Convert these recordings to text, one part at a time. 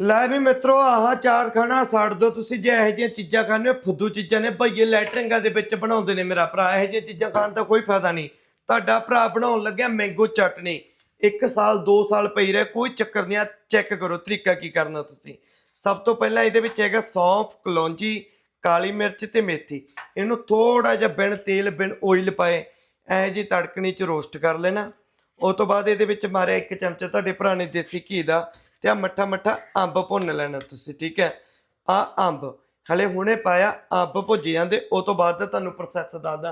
ਲੈ ਵੀ ਮਿੱਤਰੋ, ਆਹ ਚਾਰ ਖਾਣਾ ਛੱਡ ਦੋ ਤੁਸੀਂ ਜੇ ਇਹੋ ਜਿਹੀਆਂ ਚੀਜ਼ਾਂ ਖਾਣੇ ਹੋ, ਫੁੱਦੂ ਚੀਜ਼ਾਂ ਨੇ ਭਈਏ ਲੈਟਰਿੰਗਾਂ ਦੇ ਵਿੱਚ ਬਣਾਉਂਦੇ ਨੇ ਮੇਰਾ ਭਰਾ। ਇਹੋ ਜਿਹੀਆਂ ਚੀਜ਼ਾਂ ਖਾਣ ਦਾ ਕੋਈ ਫਾਇਦਾ ਨਹੀਂ। ਤੁਹਾਡਾ ਭਰਾ ਬਣਾਉਣ ਲੱਗਿਆ ਮੈਂਗੋ ਚਟਨੀ। ਇੱਕ ਸਾਲ 2 ਸਾਲ ਪਈ ਰਹੇ, ਕੋਈ ਚੱਕਰ ਨਹੀਂ, ਆ ਚੈੱਕ ਕਰੋ ਤਰੀਕਾ ਕੀ ਕਰਨਾ ਤੁਸੀਂ। ਸਭ ਤੋਂ ਪਹਿਲਾਂ ਇਹਦੇ ਵਿੱਚ ਹੈਗਾ ਸੌਂਫ, ਕਲੌਂਜੀ, ਕਾਲੀ ਮਿਰਚ ਤੇ ਮੇਥੀ। ਇਹਨੂੰ ਥੋੜਾ ਜਿਹਾ ਬਿਨ ਤੇਲ, ਬਿਨ ਆਇਲ ਪਾਏ ਐ ਜੀ ਤੜਕਣੀ ਚ ਰੋਸਟ ਕਰ ਲੈਣਾ। ਉਸ ਤੋਂ ਬਾਅਦ ਇਹਦੇ ਵਿੱਚ ਮਾਰਿਆ ਇੱਕ ਚਮਚਾ, ਤੁਹਾਡੇ ਭਰਾ ਨੇ ਦੇਸੀ ਘੀ ਦਾ। ਤੇ ਆ ਮੱਠਾ ਮੱਠਾ ਅੰਬ ਭੁੰਨ ਲੈਣਾ ਤੁਸੀਂ, ਠੀਕ ਹੈ? ਆ ਅੰਬ, ਹਲੇ ਹੁਣੇ ਪਾਇਆ, ਅੰਬ ਭੁੱਜੇ ਜਾਂਦੇ, ਉਹ ਤੋਂ ਬਾਅਦ ਤੁਹਾਨੂੰ ਪ੍ਰੋਸੈਸ ਦੱਸਦਾ,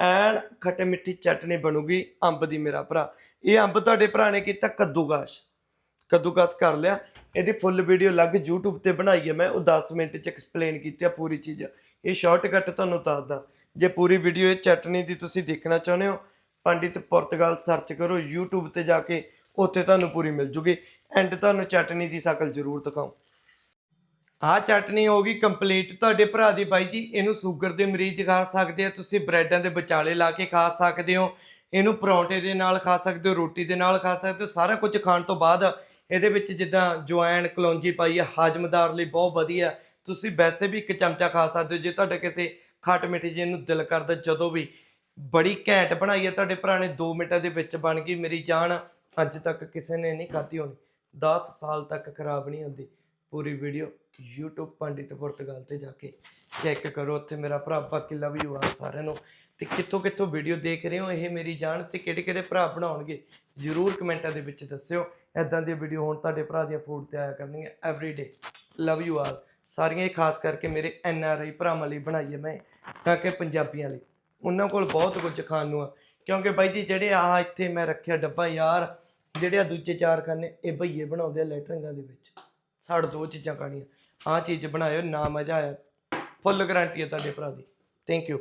ਐਨ ਖੱਟੇ ਮਿੱਠੀ ਚਟਨੀ ਬਣੂਗੀ ਅੰਬ ਦੀ ਮੇਰਾ ਭਰਾ। ਇਹ ਅੰਬ ਤੁਹਾਡੇ ਭਰਾ ਨੇ ਕੀਤਾ ਕੱਦੂਕਾਸ਼। ਕੱਦੂਕਸ ਕਰ ਲਿਆ, ਇਹਦੀ ਫੁੱਲ ਵੀਡੀਓ ਲੱਗ YouTube ਤੇ ਬਣਾਈ ਹੈ, ਮੈਂ ਉਹ 10 ਮਿੰਟ ਚ ਐਕਸਪਲੇਨ ਕੀਤੀ ਆ ਪੂਰੀ ਚੀਜ਼। ਇਹ ਸ਼ਾਰਟਕਟ ਤੁਹਾਨੂੰ ਦੱਸਦਾ। ਜੇ ਪੂਰੀ ਵੀਡੀਓ ਇਹ ਚਟਨੀ ਦੀ ਤੁਸੀਂ ਦੇਖਣਾ ਚਾਹੁੰਦੇ ਹੋ, ਪੰਡਿਤ ਪੁਰਤਗਾਲ ਸਰਚ ਕਰੋ, YouTube ਤੇ ਜਾ ਕੇ ਉੱਥੇ ਤੁਹਾਨੂੰ ਪੂਰੀ ਮਿਲ ਜੂਗੀ। ਐਂਡ ਤੁਹਾਨੂੰ ਚਟਨੀ ਦੀ ਸ਼ਕਲ ਜ਼ਰੂਰ ਦਿਖਾਉ ਆਹ ਚਟਨੀ ਹੋ ਗਈ ਕੰਪਲੀਟ ਤੁਹਾਡੇ ਭਰਾ ਦੀ ਬਾਈ ਜੀ, ਇਹਨੂੰ ਸ਼ੂਗਰ ਦੇ ਮਰੀਜ਼ ਖਾ ਸਕਦੇ ਆ। ਤੁਸੀਂ ਬ੍ਰੈਡਾਂ ਦੇ ਵਿਚਾਲੇ ਲਾ ਕੇ ਖਾ ਸਕਦੇ ਹੋ। ਇਹਨੂੰ ਪਰੌਂਠੇ ਦੇ ਨਾਲ ਖਾ ਸਕਦੇ ਹੋ, ਰੋਟੀ ਦੇ ਨਾਲ ਖਾ ਸਕਦੇ ਹੋ। ਸਾਰਾ ਕੁਝ ਖਾਣ ਤੋਂ ਬਾਅਦ ਇਹਦੇ ਵਿੱਚ ਜਿੱਦਾਂ ਜੁਆਇਨ ਕਲੌਂਜੀ ਪਾਈ ਆ, ਹਾਜ਼ਮਦਾਰ ਲਈ ਬਹੁਤ ਵਧੀਆ। ਤੁਸੀਂ ਵੈਸੇ ਵੀ ਇੱਕ ਚਮਚਾ ਖਾ ਸਕਦੇ ਹੋ। ਜੇ ਤੁਹਾਡਾ ਕਿਸੇ ਖੱਟ ਮਿੱਠੀ ਜੀ ਨੂੰ ਦਿਲ ਕਰਦਾ ਜਦੋਂ ਵੀ। ਬੜੀ ਘੈਂਟ ਬਣਾਈ ਹੈ ਤੁਹਾਡੇ ਭਰਾ ਨੇ 2 ਮਿੰਟਾਂ ਦੇ ਵਿੱਚ ਬਣ ਗਈ ਮੇਰੀ ਜਾਨ। ਅੱਜ ਤੱਕ ਕਿਸੇ ਨੇ ਨਹੀਂ ਖਾਧੀ ਹੋਣੀ। 10 ਸਾਲ ਤੱਕ ਖਰਾਬ ਨਹੀਂ ਹੁੰਦੀ। ਪੂਰੀ ਵੀਡੀਓ YouTube ਪੰਡਿਤ ਪੁਰਤਗਾਲ ਤੇ ਜਾ ਕੇ ਚੈੱਕ ਕਰੋ। ਉੱਥੇ ਮੇਰਾ ਭਰਾ ਬਾਕੀ ਲਵ ਯੂ ਆ ਸਾਰਿਆਂ ਨੂੰ। ਤੇ ਕਿੱਥੋਂ ਕਿੱਥੋਂ ਵੀਡੀਓ ਦੇਖ ਰਹੇ ਹੋ, ਇਹ ਮੇਰੀ ਜਾਣ ਤੇ ਕਿਹੜੇ ਕਿਹੜੇ ਭਰਾ ਬਣਾਉਣਗੇ, ਜਰੂਰ ਕਮੈਂਟਾਂ ਦੇ ਵਿੱਚ ਦੱਸਿਓ। ਐਦਾਂ ਦੀਆਂ ਵੀਡੀਓ ਹੁਣ ਤੁਹਾਡੇ ਭਰਾ ਦੀਆਂ ਫੂਡ ਤੇ ਆਇਆ ਕਰਨਗੀਆਂ every day love you all ਸਾਰੀਆਂ ਹੀ ਖਾਸ ਕਰਕੇ ਮੇਰੇ ਐਨ ਆਰ ਆਈ ਭਰਾਵਾਂ ਲਈ ਬਣਾਈ ਹੈ ਮੈਂ, ਤਾਂ ਕਿ ਪੰਜਾਬੀਆਂ ਲਈ। ਉਹਨਾਂ ਕੋਲ ਬਹੁਤ ਕੁਝ ਖਾਣ ਨੂੰ ਆ। ਕਿਉਂਕਿ ਬਾਈ ਜੀ, ਜਿਹੜੇ ਆਹ ਇੱਥੇ ਮੈਂ ਰੱਖਿਆ ਡੱਬਾ, ਯਾਰ ਜਿਹੜੇ ਆ ਦੂਜੇ ਚਾਰ ਖਾਨੇ, ਇਹ ਭਈਏ ਬਣਾਉਂਦੇ ਆ ਲੈਟਰਿੰਗਾਂ ਦੇ ਵਿੱਚ। ਛੱਡ ਦੋ ਚੀਜ਼ਾਂ ਖਾਣੀਆਂ। ਆਹ ਚੀਜ਼ ਬਣਾਇਓ, ਨਾ ਮਜ਼ਾ ਆਇਆ। ਫੁੱਲ ਗਾਰੰਟੀ ਹੈ ਤੁਹਾਡੇ ਭਰਾ ਦੀ। Thank you